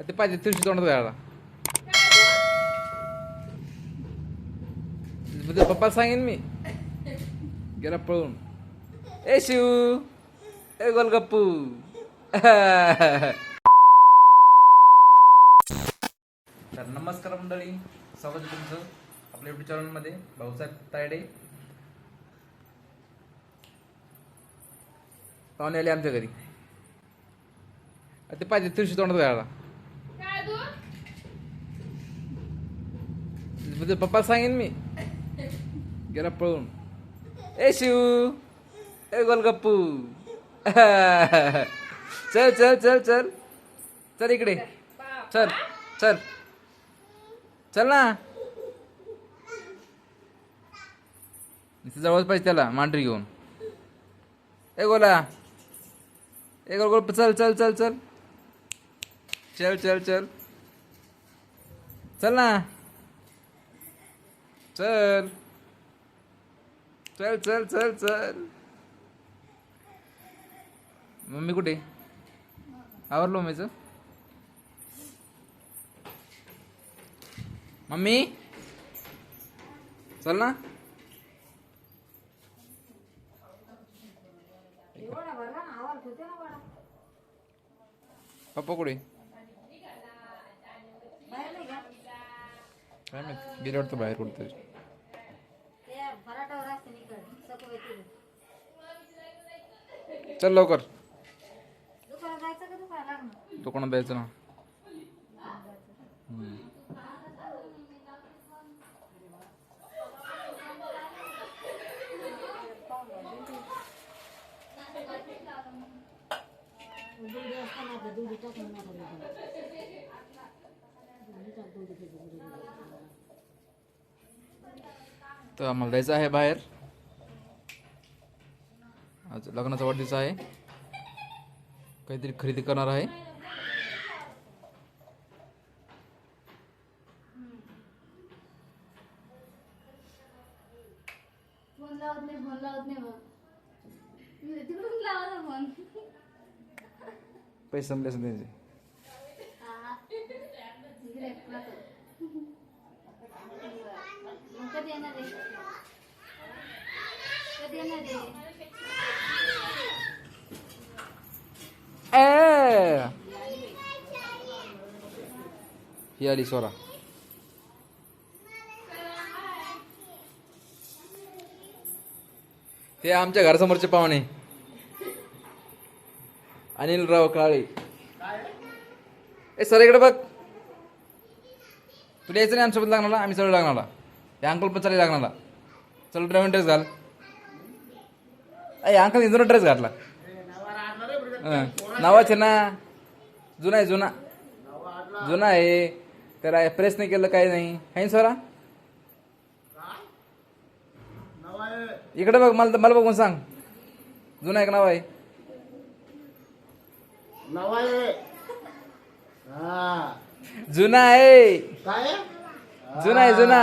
ते पाहिजे तुळशी तोंडात घाला पप्पाला सांगेन मी गेला पळून ए शिव ए गोलगप्पू तर नमस्कार मंडळी स्वागत तुमचं आपल्या युट्यूब चॅनलमध्ये भाऊसाहेब तायडे पाहुणे आले आमच्या घरी ते पाहिजे तुळशी तोंडात घाला तुझ्या पप्पाला सांगेन मी गेला पळून ए शिव ए गोलगप्पू चल चल चल चल चल इकडे चल चल चल ना इथे जवळच पाहिजे त्याला मांडरी घेऊन ए गोला ए गोल गोल चल चल चल चल चल चल चल. चल ना. चल. चल चल चल चल. मम्मी कुठे? आवरलो मम्मीचं? मम्मी? चल ना. पप्पा कुठे? काय माहीत? गेले वाटतं बाहेर कुठतरी चल लवकर. दुकानात द्यायचं ना. तर आम्हाला जायचं आहे बाहेर. आज लग्नाचा वाढदिवस आहे. काहीतरी खरेदी करणार आहे. पैसे संपले त्यांचे. कधी येणार आहे? कधी येणार आहे? ए! ही आली सोरा. ते आमच्या घरासमोरचे पाहुणे. अनिलराव काळे. ए सर इकडे बघ. तुला यायचं नाही आमच्यासोबत लागणार आम्ही सगळं लागणार हे अंकल पण चालेल लागणार चल ड्रायव्हर ड्रेस घाल. अय अंकल इंदोर ड्रेस घातला. हं. नावाचे ना. जुना आहे जुना. जुना आहे. त्याला प्रेस नाही केलं काही नाही. आहे ना स्वरा? इकडे बघ मला मला बघून सांग. जुना एक नाव आहे. नवाय हा. जुना आहे. जुना आहे जुना.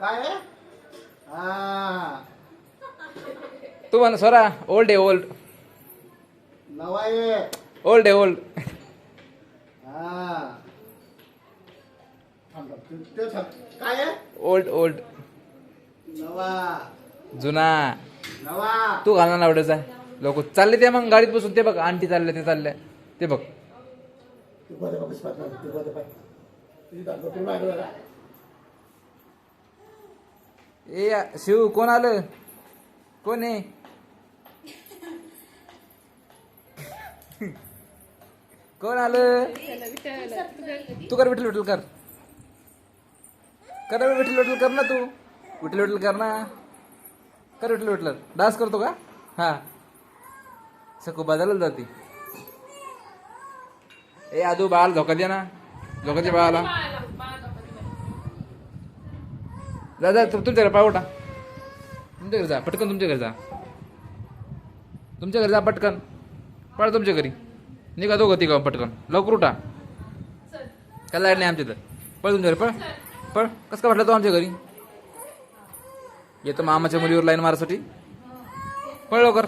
काय हा. तू म्हण स्वरा ओल्ड आहे ओल्ड नवाय ओल्ड आहे ओल्ड हा. थांब, ते- ते थांब. काय ओल्ड ओल्ड नवा. जुना. नवा. तू घालणार आवडायचा लोक चालले ते मग गाडीत बसून ते बघ आंटी चालले ते चालले. ते बघ. ते बघ, बघ, बघ, बघ, ते बघ, ते बघ. ते दाखव, ते मागं जरा. ए शिव कोण आलं? कोण आहे? कोण आलं? तू कर विठल विठल कर. कर विठल विठल कर ना तू. विठल विठल कर ना. कर विठल विठल डान्स करतो का? हा. सकू बदलत जाते. ए आदू बाळ धोका दे ना. धोका दे बाळाला. जा जा तुमच्याकडे तुमच्या घरी उठा. तुमच्या घरी जा पटकन तुमच्या घरी जा. तुमच्या घरी जा पटकन. पळा तुमच्या घरी. निघा दोघं तिघा पटकन. लवकर उठा. काय लाइट नाही आमच्या इथं पळ तुमच्या घरी पळ. पळ. कसं का वाटलं तो आमच्या घरी? येतो मामाच्या मुलीवर लाईन मारासाठी. पळ लवकर.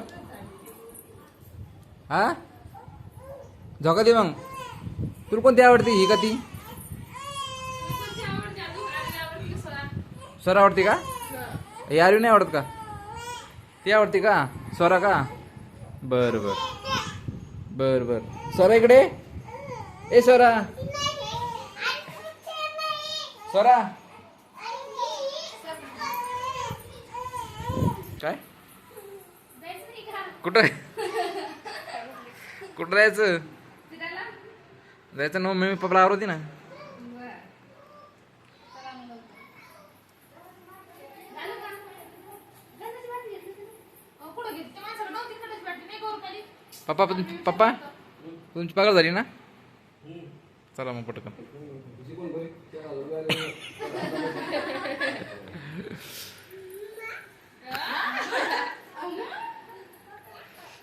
हा? झोका दे मग. तुला कोणती आवडते ही का ती? सर आवडते का? यारी नाही आवडत का? ती आवडते का? स्वरा का? बर बर. बर बर. स्वरा इकडे. ए स्वरा. स्वरा. काय? कुठं? कुठं जायचं? जायचं ना मम्मी पप्पा आवडती ना बरं चला मग लवकर. झालं का? गंधाची बाटली घेतली का? अहो, कुठं घेतली? त्या माणसाला नव्हती गंधाची बाटली, नाही का उरकली? पप्पा पण पप्पा? तुमची पगार झाली ना? चला मग पटकन.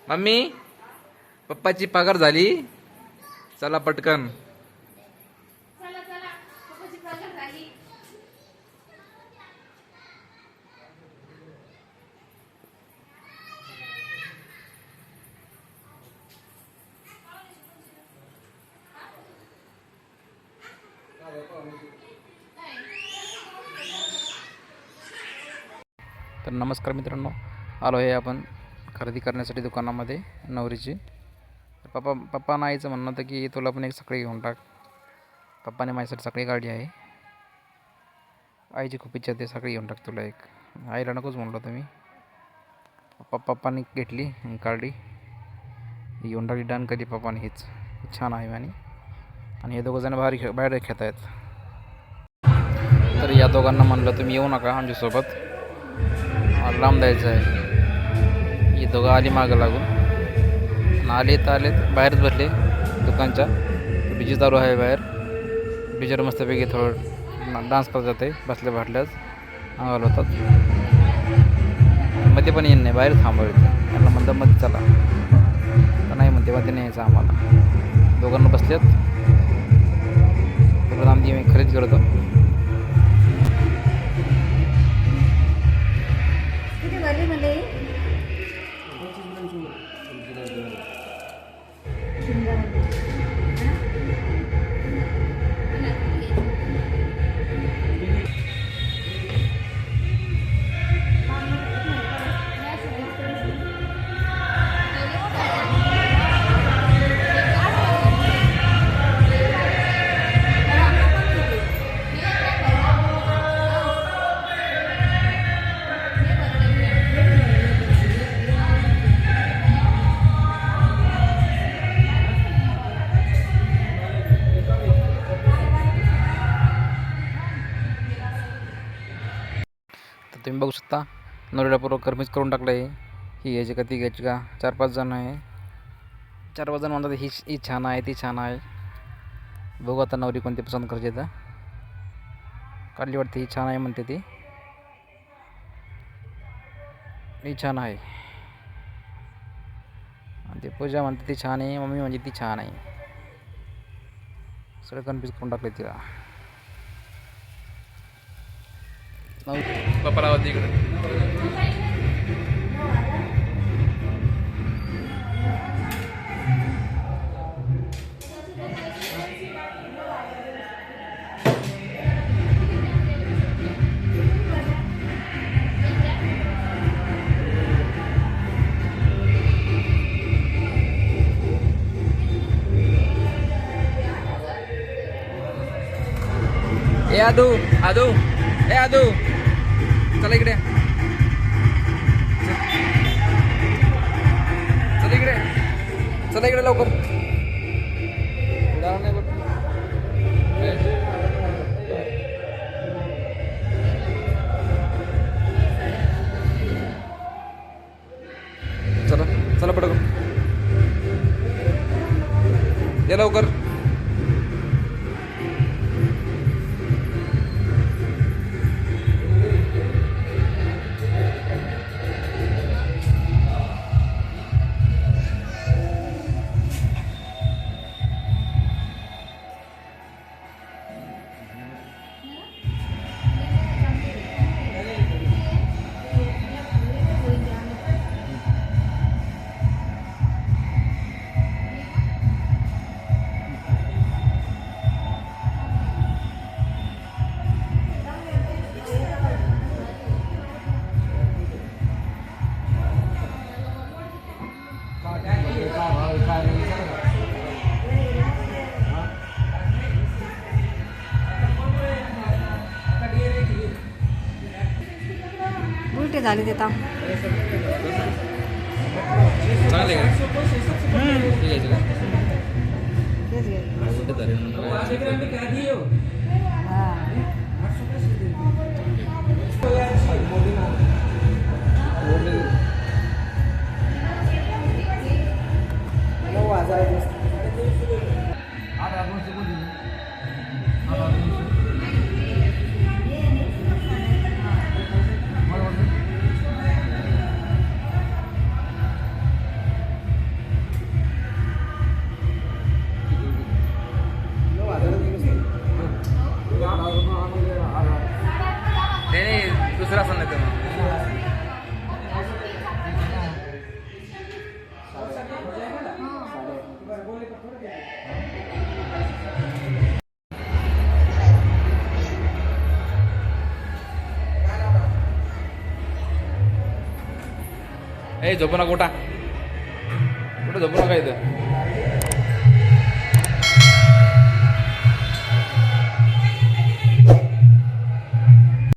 मम्मी पप्पाची पगार झाली. चला पटकन. तर नमस्कार मित्रांनो आलो आहे आपण खरेदी करण्यासाठी दुकानामध्ये नवरीची. तर पप्पा पप्पा आईचं म्हणणं होतं की तुला पण एक सगळी घेऊन टाक. पप्पाने माझ्यासाठी सगळी गाडी आहे. आईची खूप इच्छा ते सगळी घेऊन टाक तुला एक. आईला नकोच म्हणलो होतं मी. पप्पा पप्पाने घेतली काढली. येऊन घेऊन टाकली डन कधी पप्पाने हीच. छान आहे आणि आणि हे दोघं जण बाहेर खे बाहेर खेळत आहेत तर या दोघांना म्हणलं तुम्ही येऊ नका आमच्यासोबत. लांब जायचं आहे. ही दोघं आली मागं लागून. आले तर आले बाहेरच बसले दुकानच्या. डीजे चालू आहे बाहेर. डीजर मस्तपैकी थोडं डान्स करत जाते बसल्या भाटल्याच अंगाल होतात. मध्ये पण येईन नाही बाहेर थांबवले त्यांना म्हणतं मध्ये चला. तर नाही म्हणते मध्ये नाही यायचं आम्हाला. दोघांना बसल्यात आमची मी खरेदी करतो. तुम्ही बघू शकता. नवरीला कर्मीच करून टाकलं आहे. ही घ्यायची का ती घ्यायची का? चार पाच जण आहे. चार पाच जण म्हणतात ही ही छान आहे ती छान आहे. बघू आता नवरी कोणती पसंत करायची तर काढली वाटते ही छान आहे म्हणते ती. ही छान आहे. आणि पूजा म्हणते ती छान आहे मम्मी म्हणजे ती छान आहे. सगळं कन्फ्यूज करून टाकले तिला. पप्पाला होती इकडे ए आदू आदू ए आदू चला इकडे. चला इकडे. चला इकडे लवकर. चला चला पटकन. या लवकर. झाले ते म्हणून. हा. ए झोपू नका कुठा कुठं झोपू नका इथं?